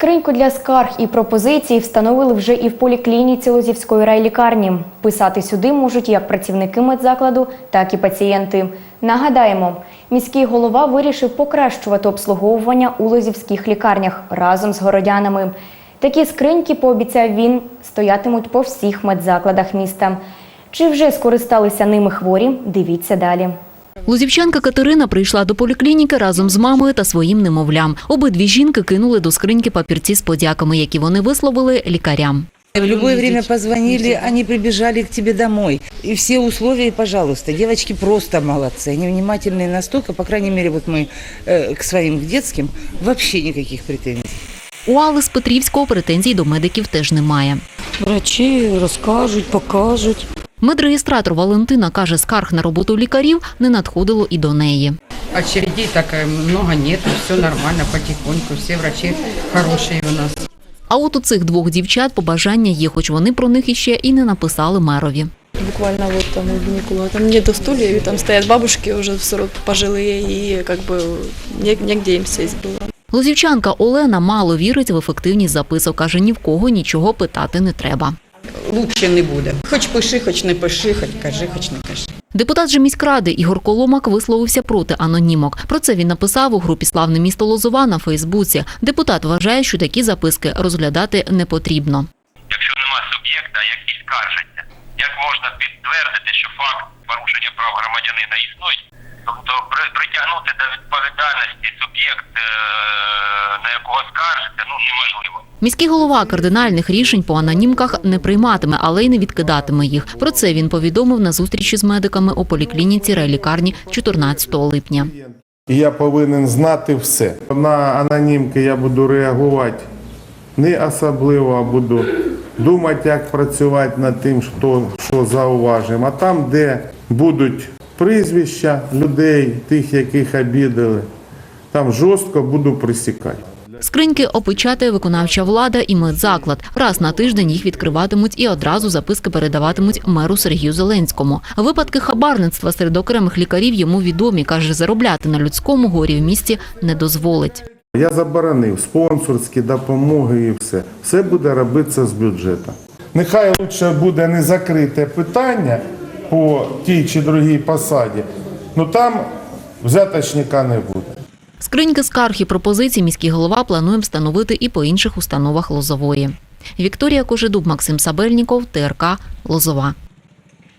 Скриньку для скарг і пропозицій встановили вже і в поліклініці Лозівської райлікарні. Писати сюди можуть як працівники медзакладу, так і пацієнти. Нагадаємо, міський голова вирішив покращувати обслуговування у лозівських лікарнях разом з городянами. Такі скриньки, пообіцяв він, стоятимуть по всіх медзакладах міста. Чи вже скористалися ними хворі? Дивіться далі. Лузівчанка Катерина прийшла до поліклініки разом з мамою та своїм немовлям. Обидві жінки кинули до скриньки папірці з подяками, які вони висловили лікарям. В любое время позвонили, они прибежали к тебе домой. И все условия, пожалуйста. Девочки просто молодцы. Они внимательные настолько, по крайней мере, вот мы э, к своим, к детским, вообще никаких претензий. У Алли з Петрівського претензій до медиків теж немає. Врачі розкажуть, покажуть. Медреєстратор Валентина каже, скарг на роботу лікарів не надходило і до неї. Очередей так э, много нету, все нормально, потихоньку, все врачи хорошие у нас. А от у цих двох дівчат побажання є, хоч вони про них іще і не написали мерові. Буквально вот там у гинеколога, там нету стульев, и там стоят бабушки уже в 40 пожилые, и как бы не- негде им сесть было. Лозівчанка Олена мало вірить в ефективність записок, каже, ні в кого нічого питати не треба. Лучше не буде. Хоч пиши, хоч не пиши, хоч кажи, хоч не кажи. Депутат же міськради Ігор Коломак висловився проти анонімок. Про це він написав у групі Славне місто Лозова на Фейсбуці. Депутат вважає, що такі записки розглядати не потрібно. якщо нема суб'єкта, який скаржиться, як можна підтвердити, що факт порушення прав громадянина існує, тобто при- притягнути до відповідальності суб'єкт, е, на якого скаржиться, ну неможливо. Міський голова кардинальних рішень по анонімках не прийматиме, але й не відкидатиме їх. Про це він повідомив на зустрічі з медиками у поліклініці райлікарні 14 липня. Я повинен знати все. На анонімки я буду реагувати не особливо, а буду думати, як працювати над тим, що, що зауважимо. А там, де будуть прізвища людей, тих, яких обідали, там жорстко буду присікати. Скриньки опечатає виконавча влада і медзаклад. Раз на тиждень їх відкриватимуть і одразу записки передаватимуть меру Сергію Зеленському. Випадки хабарництва серед окремих лікарів йому відомі. каже, заробляти на людському горі в місті не дозволить. Я заборонив спонсорські допомоги і все. Все буде робитися з бюджету. Нехай лучше буде не закрите питання по тій чи другій посаді, ну там взяточника не буде. Скриньки скарг і пропозицій міський голова планує встановити і по інших установах Лозової. Вікторія Кожедуб, Максим Сабельніков, ТРК Лозова.